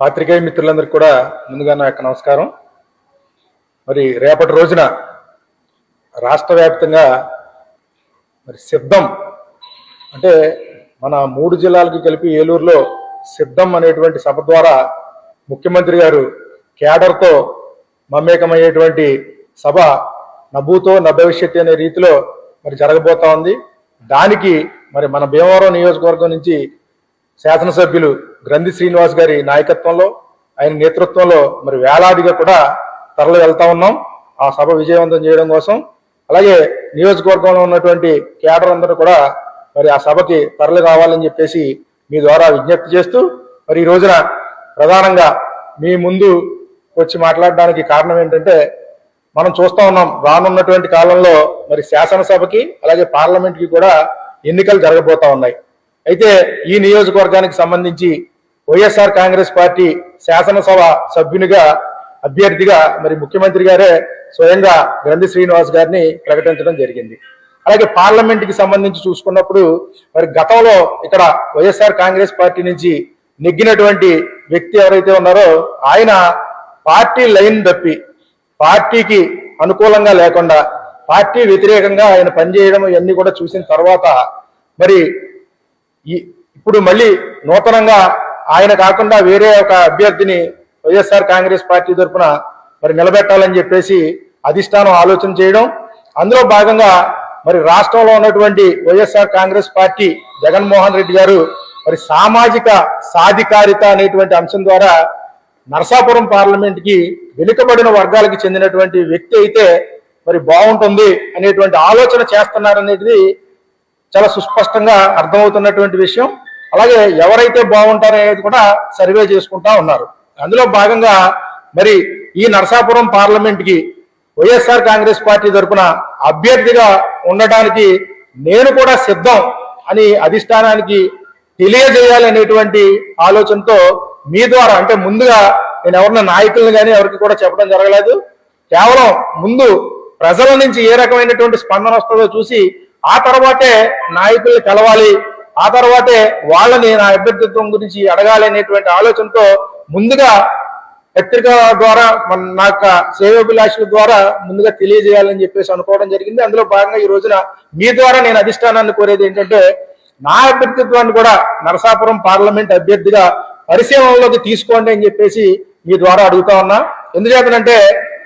పాత్రికేయ మిత్రులందరికీ కూడా ముందుగా నా యొక్క నమస్కారం. మరి రేపటి రోజున రాష్ట్ర వ్యాప్తంగా మరి సిద్ధం అంటే మన మూడు జిల్లాలకు కలిపి ఏలూరులో సిద్ధం అనేటువంటి సభ ద్వారా ముఖ్యమంత్రి గారు కేడర్తో మమేకమయ్యేటువంటి సభ నభూతో నభవిష్యత్ అనే రీతిలో మరి జరగబోతా ఉంది. దానికి మరి మన భీమవరం నియోజకవర్గం నుంచి శాసనసభ్యులు గ్రంథి శ్రీనివాస్ గారి నాయకత్వంలో ఆయన నేతృత్వంలో మరి వేలాదిగా కూడా తరలి వెళ్తా ఉన్నాం. ఆ సభ విజయవంతం చేయడం కోసం. అలాగే నియోజకవర్గంలో ఉన్నటువంటి కేడర్ అందరూ కూడా మరి ఆ సభకి తరలి రావాలని చెప్పేసి మీ ద్వారా విజ్ఞప్తి చేస్తూ మరి ఈ రోజున ప్రధానంగా మీ ముందు వచ్చి మాట్లాడడానికి కారణం ఏంటంటే మనం చూస్తూ ఉన్నాం రానున్నటువంటి కాలంలో మరి శాసనసభకి అలాగే పార్లమెంట్కి కూడా ఎన్నికలు జరగబోతా ఉన్నాయి. అయితే ఈ నియోజకవర్గానికి సంబంధించి వైఎస్ఆర్ కాంగ్రెస్ పార్టీ శాసనసభ సభ్యునిగా అభ్యర్థిగా మరి ముఖ్యమంత్రి గారే స్వయంగా గ్రంథి శ్రీనివాస్ గారిని ప్రకటించడం జరిగింది. అలాగే పార్లమెంట్కి సంబంధించి చూసుకున్నప్పుడు మరి గతంలో ఇక్కడ వైఎస్ఆర్ కాంగ్రెస్ పార్టీ నుంచి నెగ్గినటువంటి వ్యక్తి ఎవరైతే ఉన్నారో ఆయన పార్టీ లైన్ తప్పి పార్టీకి అనుకూలంగా లేకుండా పార్టీ వ్యతిరేకంగా ఆయన పనిచేయడం ఇవన్నీ కూడా చూసిన తర్వాత మరి ఇప్పుడు మళ్ళీ నూతనంగా ఆయన కాకుండా వేరే ఒక అభ్యర్థిని వైఎస్ఆర్ కాంగ్రెస్ పార్టీ తరఫున మరి నిలబెట్టాలని చెప్పేసి అధిష్టానం ఆలోచన చేయడం అందులో భాగంగా మరి రాష్ట్రంలో ఉన్నటువంటి YSR Congress party Jaganmohan Reddy గారు మరి సామాజిక సాధికారిత అనేటువంటి అంశం ద్వారా నరసాపురం పార్లమెంట్కి వెనుకబడిన వర్గాలకు చెందినటువంటి వ్యక్తి అయితే మరి బాగుంటుంది అనేటువంటి ఆలోచన చేస్తున్నారనేది చాలా సుస్పష్టంగా అర్థమవుతున్నటువంటి విషయం. అలాగే ఎవరైతే బాగుంటారనేది కూడా సర్వే చేసుకుంటా ఉన్నారు. అందులో భాగంగా మరి ఈ నరసాపురం పార్లమెంట్కి వైఎస్ఆర్ కాంగ్రెస్ పార్టీ తరఫున అభ్యర్థిగా ఉండటానికి నేను కూడా సిద్ధం అని అధిష్టానానికి తెలియజేయాలనేటువంటి ఆలోచనతో మీ ద్వారా అంటే ముందుగా నేను ఎవరిన నాయకులను కానీ ఎవరికి కూడా చెప్పడం జరగలేదు. కేవలం ముందు ప్రజల నుంచి ఏ రకమైనటువంటి స్పందన వస్తుందో చూసి ఆ తర్వాతే నాయకుల్ని కలవాలి ఆ తర్వాతే వాళ్ళని నా అభ్యర్థిత్వం గురించి అడగాలి అనేటువంటి ఆలోచనతో ముందుగా పత్రిక ద్వారా మన నా యొక్క సేవాభిలాషుల ద్వారా ముందుగా తెలియజేయాలని చెప్పేసి అనుకోవడం జరిగింది. అందులో భాగంగా ఈ రోజున మీ ద్వారా నేను అధిష్టానాన్ని కోరేది ఏంటంటే నా అభ్యర్థిత్వాన్ని కూడా నరసాపురం పార్లమెంట్ అభ్యర్థిగా పరిశీలనలోకి తీసుకోండి అని చెప్పేసి మీ ద్వారా అడుగుతా ఉన్నా. ఎందుచేతనంటే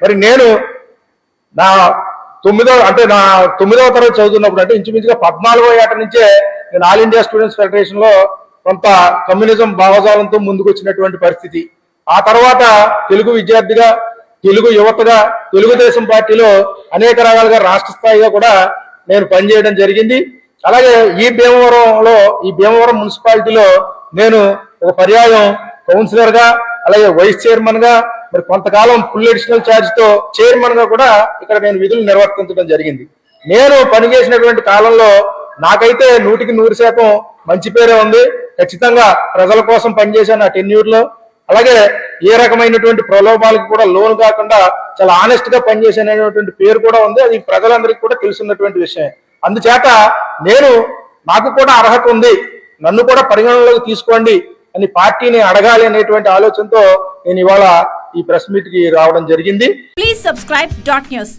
మరి నేను నా తొమ్మిదో అంటే నా తొమ్మిదవ తరగతి చదువుతున్నప్పుడు అంటే ఇంచుమించుగా పద్నాలుగో ఏట నుంచే నేను ఆల్ ఇండియా స్టూడెంట్స్ ఫెడరేషన్లో కొంత కమ్యూనిజం భావజాలంతో ముందుకు వచ్చినటువంటి పరిస్థితి. ఆ తర్వాత తెలుగు విద్యార్థిగా తెలుగు యువతగా తెలుగుదేశం పార్టీలో అనేక రకాలుగా రాష్ట్ర స్థాయిగా కూడా నేను పనిచేయడం జరిగింది. అలాగే ఈ భీమవరంలో ఈ భీమవరం మున్సిపాలిటీలో నేను ఒక పర్యాయం కౌన్సిలర్గా అలాగే వైస్ చైర్మన్గా మరి కొంతకాలం ఫుల్ అడిషనల్ ఛార్జ్తో చైర్మన్గా కూడా ఇక్కడ నేను విధులు నిర్వర్తించడం జరిగింది. నేను పనిచేసినటువంటి కాలంలో నాకైతే నూటికి నూరు శాతం మంచి పేరే ఉంది. ఖచ్చితంగా ప్రజల కోసం పనిచేశాను ఆ టెన్యూర్లో. అలాగే ఏ రకమైనటువంటి ప్రలోభాలకు కూడా లోన్ కాకుండా చాలా ఆనెస్ట్గా పనిచేసాననేటువంటి పేరు కూడా ఉంది. అది ప్రజలందరికీ కూడా తెలుసున్నటువంటి విషయం అందుచేత నేను నాకు కూడా అర్హత ఉంది. నన్ను కూడా పరిగణనలోకి తీసుకోండి అని పార్టీని అడగాలి అనేటువంటి ఆలోచనతో నేను ఇవాళ ఈ ప్రెస్ మీట్కి రావడం జరిగింది. Please subscribe dot news